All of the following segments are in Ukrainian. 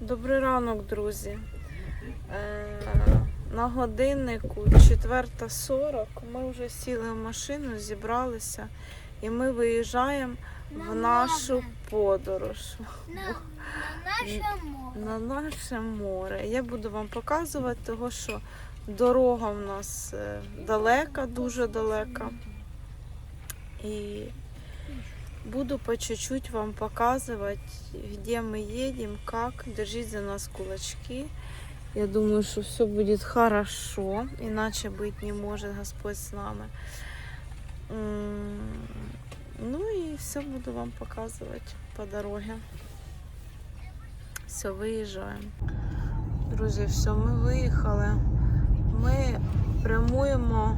Добрий ранок, друзі. Е, на годиннику 4.40 ми вже сіли в машину, зібралися і ми виїжджаємо в нашу подорож На, на наше море. на наше море. Я буду вам показувати, того, що дорога в нас е, далека, дуже далека. І буду по чуть-чуть вам показывать, где мы едем, как. Держите за нас кулачки. Я думаю, что все будет хорошо, иначе быть не может Господь с нами. М, Ну и все буду вам показывать по дороге. Все, виїжджаємо. Друзі, все, ми виїхали. Ми прямуємо е,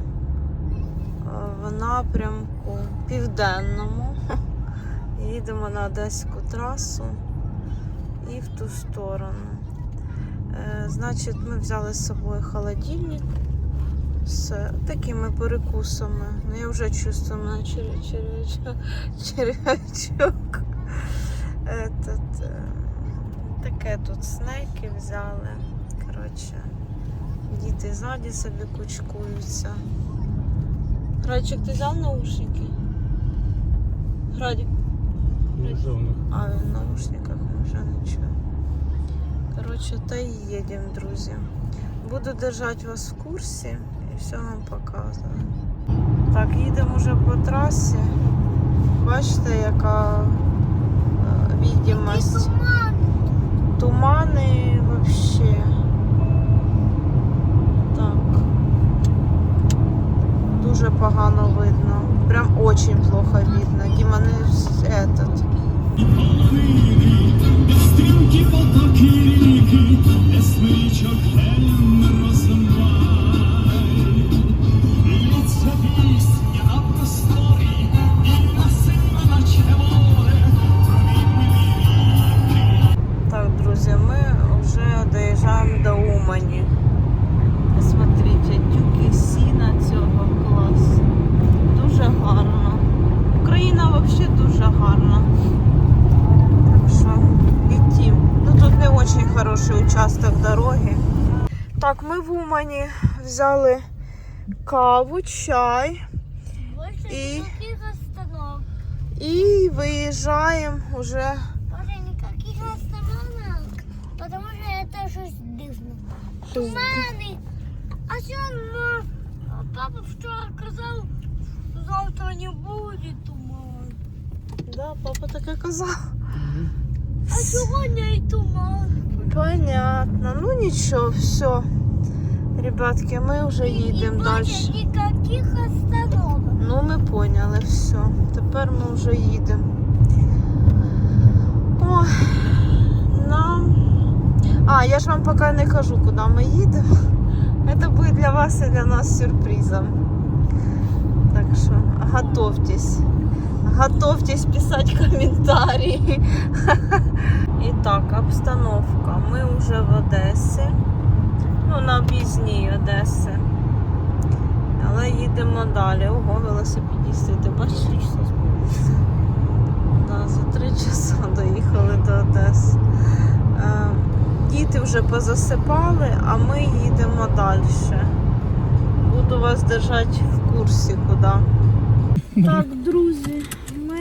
в напрямку південному. Їдемо на Одеську трасу і в ту сторону. Е, Значить, ми взяли з собою холодильник з такими перекусами. Ну, я вже чувствую мене червячок. е, таке тут снеки взяли. Коротше, діти ззаді собі кучкуються. Градчик, ти взяв наушники? А в наушниках вже не чує. Коротше, та й їдемо, друзі. Буду держати вас в курсі і все вам показую. Так, їдемо вже по трасі. Бачите, яка е, відімость. Тумани вообще. Так. Дуже погано видно. Прям очень плохо видно. Дима, не этот. Стрімкі потоки ріки, ясничок гелем розмай. Лється пісня ми взяли каву, чай остановок. і виїжджаємо уже. Больше никаких остановок. Потому что это что дивно. Туманы. А сегодня папа вчера сказал, что завтра не будет туман. Да, папа таке казав. А сегодня и туман. Понятно. Ну нічого, все. Ребятки, ми вже їдемо далі. никаких остановок. Ну, ми поняли все. Тепер ми вже їдемо. Нам. А, я ж вам поки не кажу, куди ми їдемо. Це буде для вас і для нас сюрпризом. Так що готовтесь. Готовьтесь писать комментарии. Итак, обстановка. Ми вже в Одесі. Ну, на об'їзній Одеси. Але їдемо далі. Ого, велосипедісти, ти бачиш? Да, за три часа доїхали до Одеси. Е, діти вже позасипали, а ми їдемо далі. Буду вас держати в курсі куди. Так, друзі, ми,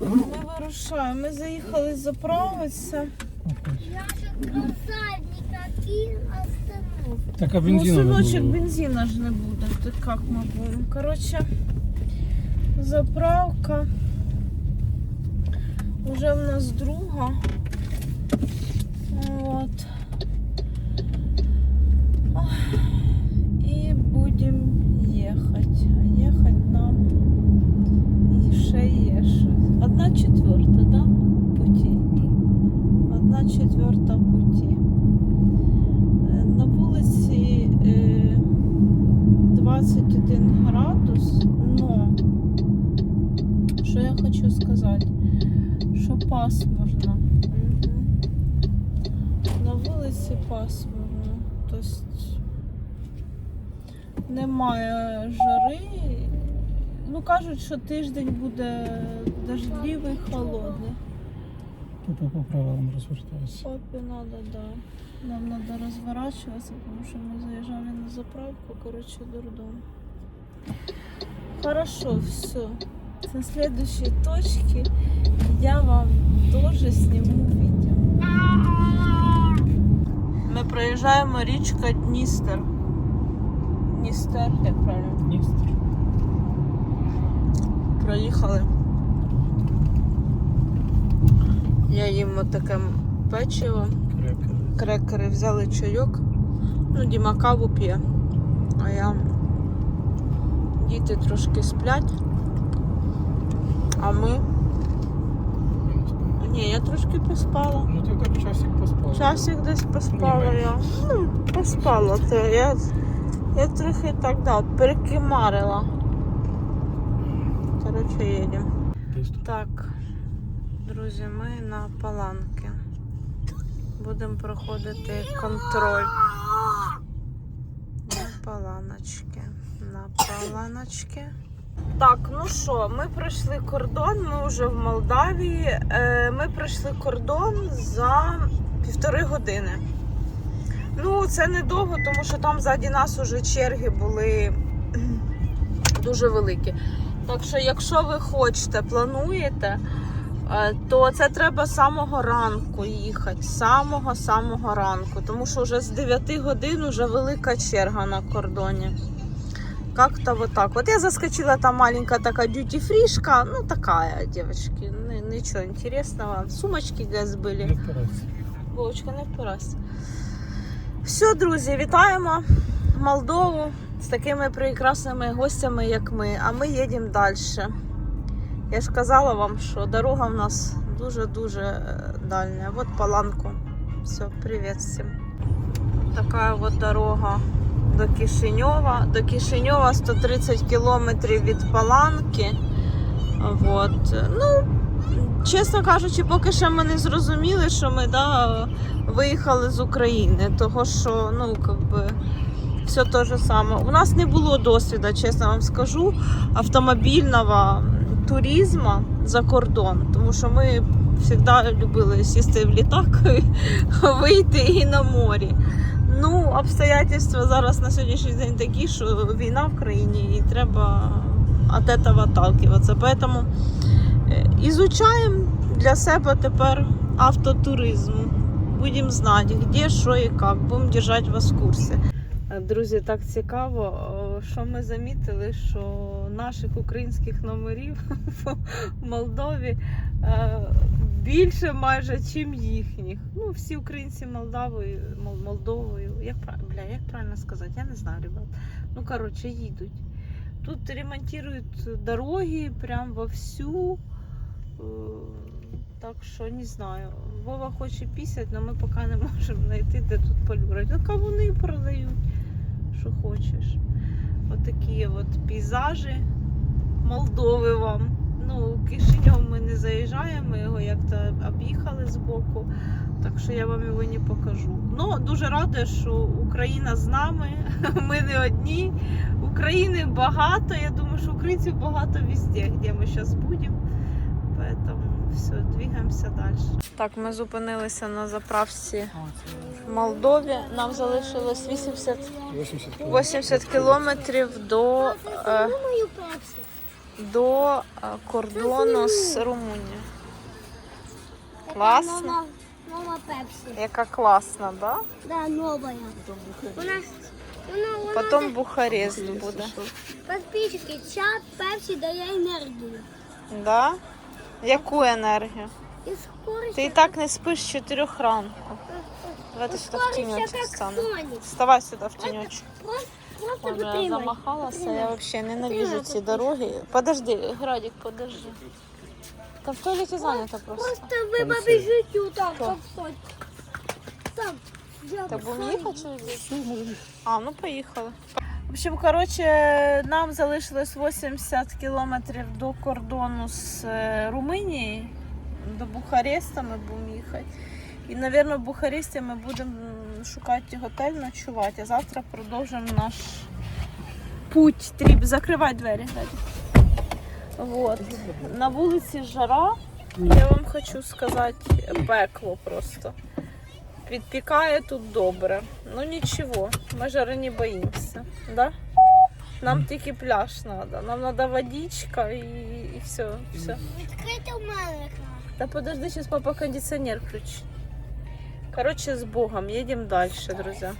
ми вирушаємо. Ми заїхали заправитися. Так а Ну, бензина не синочок, було. бензина ж не буде. То як ми будемо? Коротше, заправка. Уже в нас друга. Вот. Ох, І будемо їхати. А їхати нам і ще є щось. Одна четверта, да? Путі. Одна четверта путі. Е, На вулиці е, 21 градус, но що я хочу сказати, що пасмурно. Мгм. На вулиці пасмурно. Тобто немає жари. Ну кажуть, що тиждень буде дождливий, холодний. Тупо по правилам розвертайся. Папе надо, да. Нам надо разворачиваться, потому что мы заезжали на заправку, короче, дурдом. Хорошо, все. Со следующей точки я вам тоже сниму видео. Ми проїжджаємо річка Дністер. Дністер, як правильно? Дністер. Проїхали. Я їм таке печиво. Крекери. крекери, взяли чайок. Ну, Діма каву п'є. А я діти трошки сплять. А ми. Ні, я трошки поспала. Ну ти так часик поспав. Часик десь поспала Ні, я. Ну, поспала. То я, я трохи так да, перекимарила. Коротше, їдемо. Так, друзі, ми на паланки. Будемо проходити контроль. На паланочки. На паланочки. Так, ну що, ми пройшли кордон, ми вже в Молдавії. Е, Ми пройшли кордон за півтори години. Ну, це недовго, тому що там ззаді нас уже черги були дуже великі. Так що, якщо ви хочете, плануєте, е, то це треба самого ранку їхати. З самого самого ранку. Тому що вже з 9 годин вже велика черга на кордоні. Как-то вот так. Вот я заскочила, там маленькая такая дьюти-фришка. Ну, такая, девочки. ни- Ничего интересного. Сумочки газ были. Не впирайся. Вовочка, не впирайся. Все, друзі, вітаємо Молдову з такими прекрасними гостями, як ми. А ми їдемо далі. Я ж казала вам, що дорога в нас дуже-дуже е, дальня. От паланку. Все, привіт всім. Така от дорога до Кишиньова. До Кишиньова 130 кілометрів від Паланки. Вот. Ну, чесно кажучи, поки що ми не зрозуміли, що ми да, виїхали з України. Того що, ну, как би, все те же саме. У нас не було досвіду, чесно вам скажу, автомобільного туризму за кордон. Тому що ми завжди любили сісти в літак, вийти і на морі. Ну, обстоятельства зараз на сьогоднішній день такі, що війна в країні і треба від цього отталкиватися. Поэтому е, изучаємо для себе тепер автотуризм. Будемо знати, де, що і як. Будемо держати вас в курсі. Друзі, так цікаво, що ми замітили, що наших українських номерів в Молдові е, більше майже, чим їхніх. Ну, всі українці Молдавою, Молдовою. Як, бля, як правильно сказати? Я не знаю, ребят. Ну, коротше, їдуть. Тут ремонтують дороги прям вовсю. Е, Так що не знаю. Вова хоче пісять, але ми поки не можемо знайти, де тут полюрати. Ну, кавуни продають, що хочеш. Отакі от пейзажі Молдови вам. Ну, Кишиньов ми не заїжджаємо, ми його як-то об'їхали з боку. Так що я вам його не покажу. Ну, дуже рада, що Україна з нами. Ми не одні. України багато. Я думаю, що українців багато везде, де ми зараз будемо. Поэтому все, двигаємося далі. Так, ми зупинилися на заправці в Молдові. Нам залишилось 80, 80 80 кілометрів до, е. До е, кордону з Румунією. Класно. Нова, нова пепсі. Яка класна, да? Да, новая. У нас вона, вона Потім Бухарест буде. подписчики, ця пепсі дає енергію. Да? Яку енергію? Ти і так не спиш з 4 ранку. Давайте сюди в тіньочок встану. Вставай сюди в тіньочок. Я витримай. замахалася, я взагалі ненавижу ці дороги. Подожди, Градик, подожди. Та в туалеті зайнято просто. Просто ви побіжите отак, Так будемо сонь. їхати чи йдемо? А, ну поїхали. В общем, коротше, нам залишилось 80 кілометрів до кордону з е, Румунією. До Бухареста ми будемо їхати. І, мабуть, в Бухаресті ми будемо шукати готель, ночувати, а завтра продовжимо наш путь. Тріп, закривай двері. Вот. На вулиці жара. Я вам хочу сказати пекло просто. Підпікає тут добре. Ну нічого, ми жари не боїмося. Да? Нам тільки пляж треба. Нам треба водичка і, і все. все. Відкрити у мене. Да подожди, сейчас папа кондиционер включит. Короче, с Богом, едем дальше, друзья.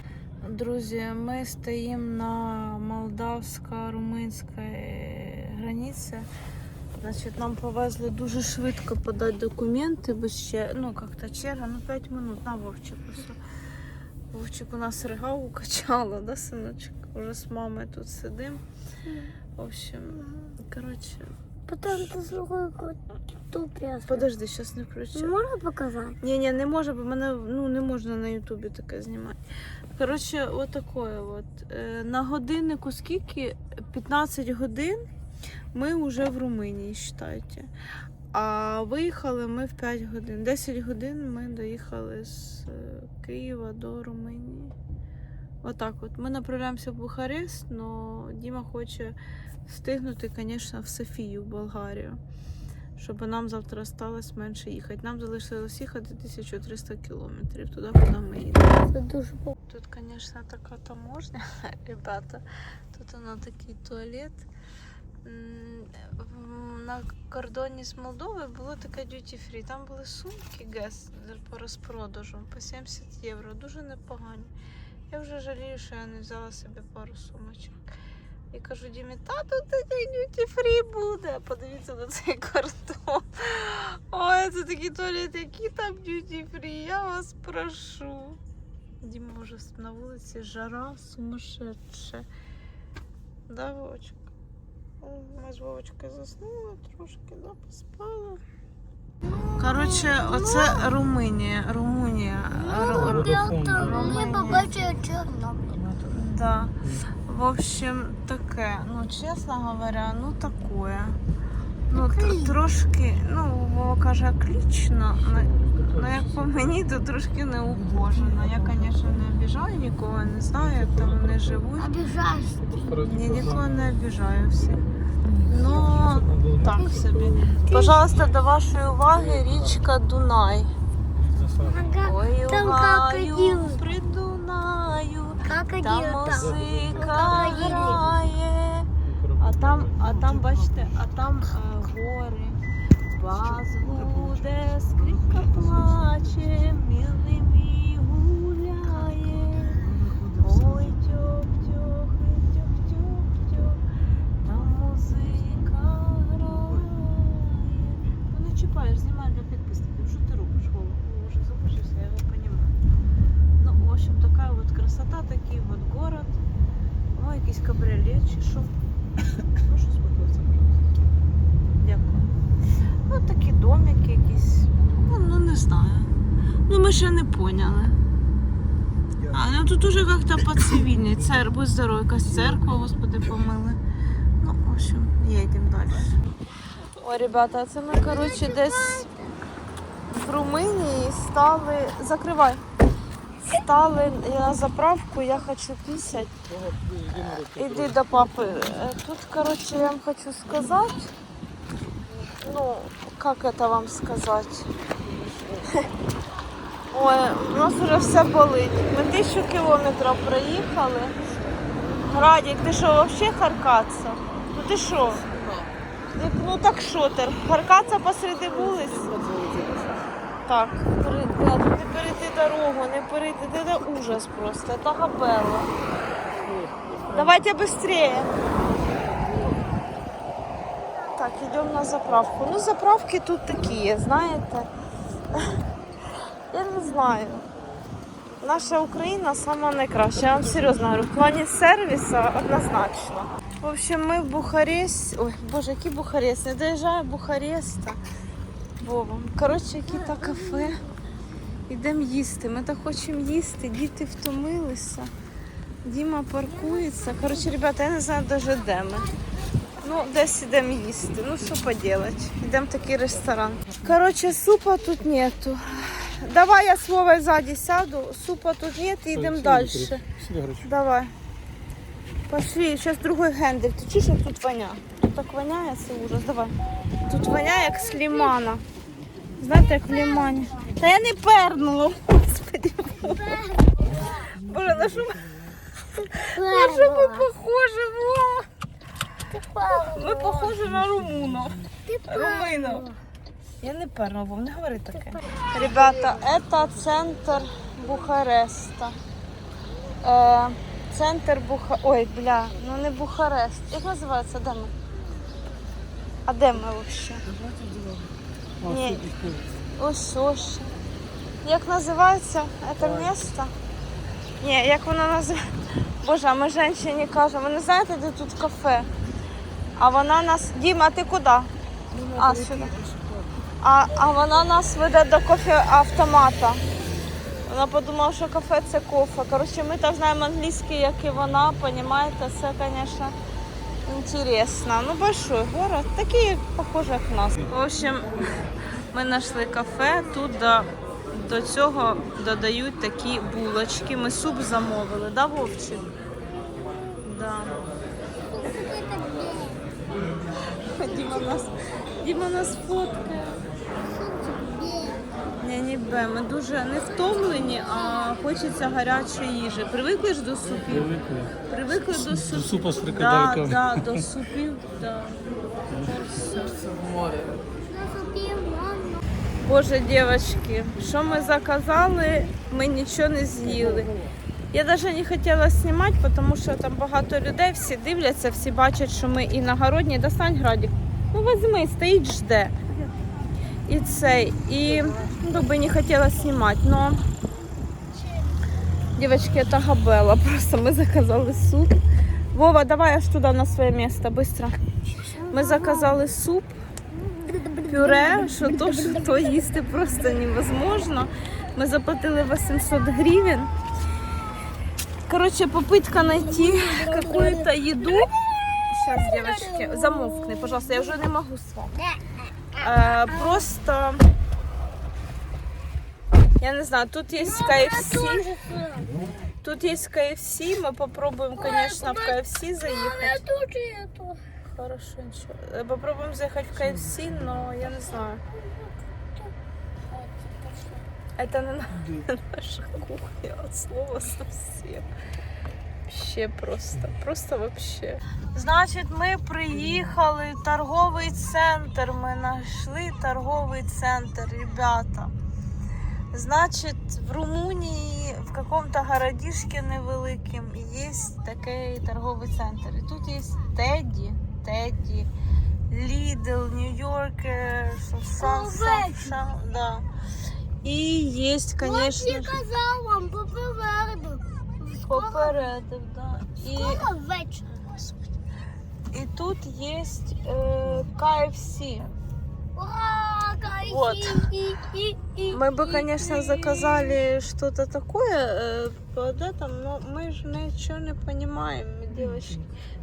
Друзья, мы стоим на молдавсько-румунській границі. Значить, нам повезли дуже швидко подати документи, бо ще, ну, як-то черга, ну, 5 минут на Вовчику. Вовчик у нас ригаву качала, да, синочок? Уже з мамою тут сидим. В общем, короче, Потім ти слухай ту подожди, сейчас не включу. Можна показати? Ні, ні, не може, бо мене ну, не можна на Ютубі таке знімати. Коротше, отакое от. Е, На годиннику скільки? 15 годин ми вже в Румунії, вважайте. А виїхали ми в 5 годин. 10 годин ми доїхали з е, Києва до Румунії. Отак от. Ми направляємося в Бухарест, але Діма хоче встигнути, звісно, в Софію, в Болгарію щоб нам завтра сталося менше їхати. Нам залишилось їхати 1300 кілометрів туди, куди ми їдемо. Це дуже Тут, звісно, така таможня, ребята. Тут вона такий туалет. На кордоні з Молдовою було таке duty free. Там були сумки гес по розпродажу по 70 євро. Дуже непогані. Я вже жалію, що я не взяла собі пару сумочок. І кажу Дімі, та тут такий duty free буде. Подивіться на цей кордон. Ой, це такий туалет, який там duty free, я вас прошу. Діма вже на вулиці жара сумасшедша. Да, Вовочка? Ми з Вовочкою заснули трошки, да, поспали. Коротше, оце Румунія. Румунія. Ру- Ну, ми побачили Чорнобиль. Да. В общем, таке. Ну, чесно говоря, ну такое. Ну, тр- трошки, ну, Вова каже, отлично. Ну, ну, як по мені, то трошки не ухожено. Я, звісно, не обіжаю нікого, не знаю, як там вони живуть. Обіжаєш. Ні, нікого не обіжаю всіх. Ну, так собі. Пожалуйста, до вашої уваги річка Дунай. Ой, Там крокодил. при Дунаю. Крокодил Там музика грає, а там, а там, бачите, а там е, гори. Бас буде, скрипка плаче, милий красота, такий вот город. О, якийсь кабріолет чи що. Успокоїтися, пожалуйста? Дякую. Ну, такі домики якісь. Ну, ну не знаю. Ну, ми ще не поняли. А, ну тут уже как-то по цивільній. Цер, будь здоров, якась церква, господи, помили. Ну, в общем, їдемо далі. О, ребята, це ми, коротше, десь в Румунії стали. Закривай. Стали на заправку, я хочу писать. Іди до папи. Е, Тут, коротше, я вам хочу сказати. Ну, как это вам сказать? Ой, у нас уже все болить. Ми тисячу кілометрів проїхали. Радік, ти що, взагалі харкаться? Ну ти що? Ну так що ти? Харкаться посреди вулиці? Так, ребят, не перейти дорогу, не перейти. Это ужас просто, это габела. Давайте быстрее. Так, идем на заправку. Ну, заправки тут такі, знаєте. Я не знаю. Наша Україна сама найкраща. Я вам серйозно говорю, в плані сервісу однозначно. В общем, ми в Бухарест. Ой, боже, який Бухарест? Не доїжджаю Бухареста. Вова. Коротше, які то кафе. Ідемо їсти. Ми так хочемо їсти, діти втомилися. Діма паркується. Коротше, ребята, я не знаю навіть де ми. Ну, десь ідемо їсти. Ну, що поділати. Йдемо в такий ресторан. Коротше, супа тут нету. Давай я з Вовою ззаді сяду. Супа тут нет, йдемо далі. Давай. Пошли, сейчас другой гендель. Ты чуешь, як тут воня? Тут так воняє, це ужас. Давай. Тут воняє, як з лимана. Знаєте, як в лімані. Та я не пернула, господи. Боже, на що ми, на що ми похожі, Вова? Ми похожі на румунов. Руминов. Я не пернула, Вов, не говори таке. Ребята, це центр Бухареста. Е, центр Буха... Ой, бля, ну не Бухарест. Як називається? Де ми? А де ми взагалі? Ні. Ось ось. Як називається це місто? Ні, як воно називається? Боже, а ми жінці кажемо. Ви не знаєте, де тут кафе? А вона нас. Діма, ти куди? А, сюди. А, а вона нас веде до кофе автомата. Вона подумала, що кафе це кофе. Коротше, ми так знаємо англійський, як і вона, розумієте, це, звісно, інтересно. Ну, большой город, такий, похоже, як нас. В общем, ми знайшли кафе, тут до, до цього додають такі булочки. Ми суп замовили, да, Вовчик? Да. Діма нас, Діма нас фоткає. Ні, ні, ми дуже не втомлені, а хочеться гарячої їжі. Привикли ж до супів? Привикли. Привикли до До супа з фрикадельками. да, до супів, да. Боже, дівчатки, що ми заказали, ми нічого не з'їли. Я навіть не хотіла знімати, тому що там багато людей, всі дивляться, всі бачать, що ми іногородні. Достань градик. Ну візьми, стоїть, жде. І цей. І ну, би не хотіла знімати, но Девочки, это габела. Просто мы заказали суп. Вова, давай аж туда на своє місце, быстро. Ми заказали суп, пюре, що то, що то їсти просто невозможно. Ми заплатили 800 гривен. Короче, попытка найти какую-то еду. Сейчас, девочки, замовкни, пожалуйста, я вже не можу з вами. Е, просто, я не знаю, тут є KFC. Тут есть KFC, мы попробуем, конечно, в KFC Я заехать. тут і тут. Хорошо, ничего. Э, Попробуем заехать в KFC, но я не знаю. Это не на- наша кухня, от слова совсем. Вообще просто, просто вообще. Значить, ми приїхали в торговий центр. Ми знайшли торговий центр, ребята. Значить, в Румунії в каком-то городишке невеликим є такий торговий центр. І тут є Тедді, Тедді, Lidl, Нью-Йорк, Сан, Сан, Сан, да. І є, звісно Я ж, казав вам попереду. попередив, да. І, Скоро вечір. і тут є е, KFC. Ура. Вот. І, і, і, Мы бы, і, конечно, і. заказали что-то такое э, под этом, но мы же ничего не понимаем, девочки.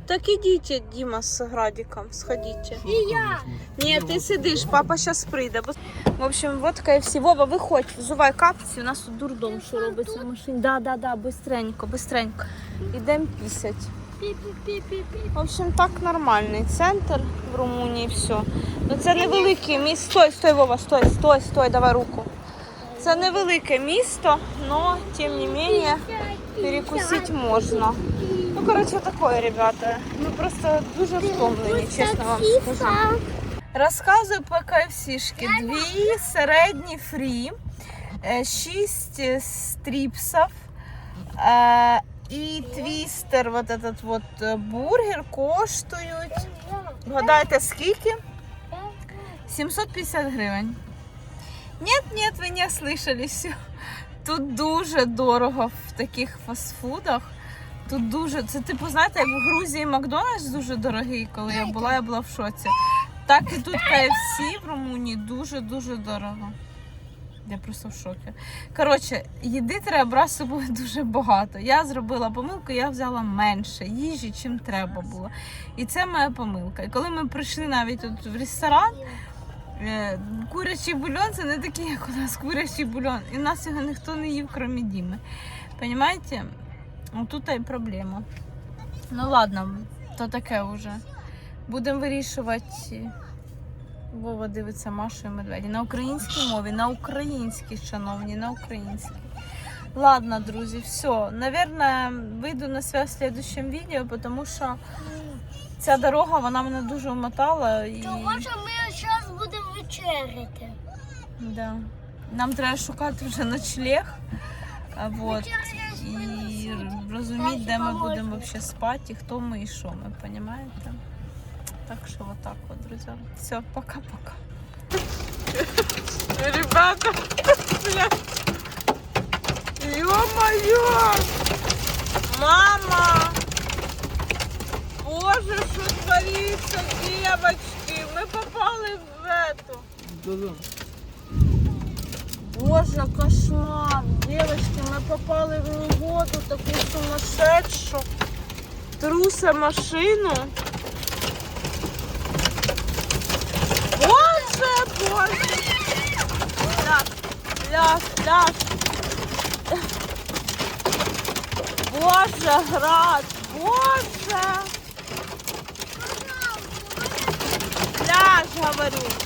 Так идите, Дима, с Градиком, сходите. І я. Нет, ты сидишь, папа сейчас прийде. В общем, вот KFC. Вова, виходь, взувай капці, у нас тут дурдом, що робиться в машині. Да, да, да, быстренько, быстренько. Ідемо пісять. В общем, так нормальний центр в Румунії, все. Ну це невелике місто. Стой, стой, Вова, стой, стой, стой, давай руку. Це невелике місто, но тим не менее перекусити можна. Ну, коротше, такое, ребята. Ми просто дуже втомлені, чесно вам скажу. Розказую по KFC-шки. Дві середні фрі, е, шість стріпсів е, і твістер, вот этот вот е, бургер коштують. Вгадайте, скільки? 750 гривень. Нет, нет, ви не слышали все. Тут дуже дорого в таких фастфудах. Тут дуже. Це типу, знаєте, як в Грузії Макдональдс дуже дорогий, коли я була, я була в шоці. Так і тут KFC в Румунії дуже-дуже дорого. Я просто в шокі. Коротше, їди треба брати з собою дуже багато. Я зробила помилку, я взяла менше їжі, чим треба було. І це моя помилка. І коли ми прийшли навіть тут в ресторан, е, курячий бульон це не такий, як у нас курячий бульон. І в нас його ніхто не їв, крім Діми. Понимаєте? Тут і проблема. Ну ладно, то таке вже. Будемо вирішувати Вова дивиться Машу і медведі. На українській мові, на українській, шановні, на українській. Ладно, друзі, все. Наверное, вийду на связь в следующем відео, тому що ця дорога вона мене дуже вмотала. І... Тому що ми зараз будемо вечеряти. Да. Нам треба шукати вже ночлег. Вот. І розуміти, де ми будемо вообще спати, і хто ми і що ми, понимаєте? Так що вот так вот, друзі. Все, пока-пока. Ребята, блядь. Ё-моё! Мама! Боже, що твориться, девочки? Ми попали в эту. Да-да. Боже, кошмар. Девочки, мы попали в негоду, такую сумасшедшую. Труса машину. Боже, боже. Ляж, ляж, ляж. Боже, град, боже. Ляж, говорю.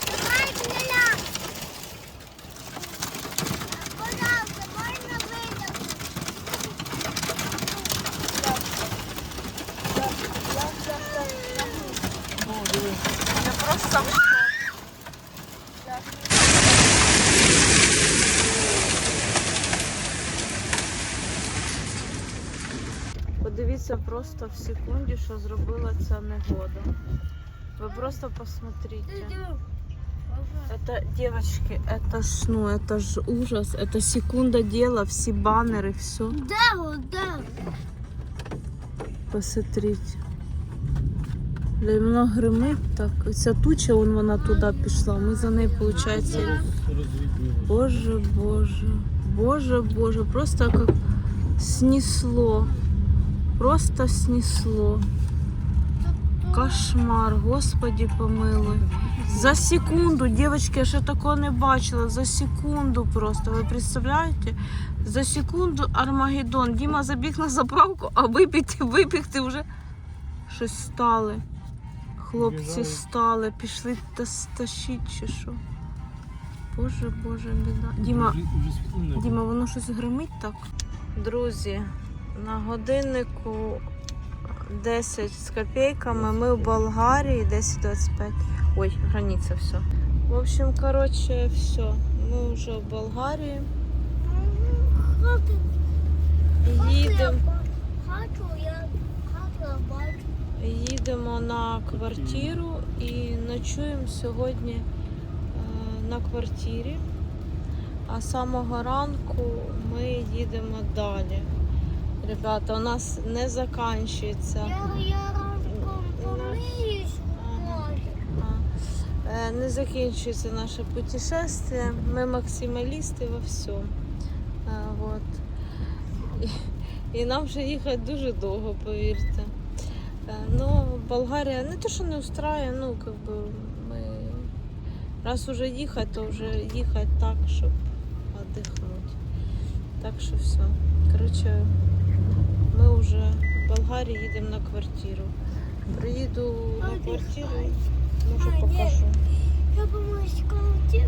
Подивіться просто в секунді, що зробила ця негода. Ви просто посмотрите. Это, девочки, это ж, ну, это ж ужас. Это секунда дела, все баннеры, все. Да, от, да. Посмотрите. Бля, воно гримить так. Ця туча, вон вона туди пішла. Ми за нею, виходить. Боже, боже. Боже, боже. Просто как снесло. Просто снесло. Кошмар, господи помилуй. За секунду, девочки, я ще такого не бачила. За секунду просто. Ви представляєте? За секунду Армагеддон. Діма забіг на заправку, а вибігти, вибігти вже щось стали. Хлопці стали, пішли та стащить чи що. Боже, боже, біда. Діма, Діма, воно щось гримить так. Друзі, на годиннику 10 з копійками. Ми в Болгарії 10.25. Ой, границя все. В общем, коротше, все. Ми вже в Болгарії. Їдемо. Їдемо на квартиру і ночуємо сьогодні е, на квартирі. А самого ранку ми їдемо далі. Ребята, у нас не закінчується. Я, я ранком помиюсь, е, Не закінчується наше путешествие. Ми максималісти во всьому. Вот. І, і нам вже їхати дуже довго, повірте. Е, Ну, Болгарія не то, що не устраює, ну, как бы ми раз уже їхати, то вже їхати так, щоб віддихнути. Так що все. Коротше, ми вже в Болгарії їдемо на квартиру. Приїду на квартиру, може покажу. Я коли ті,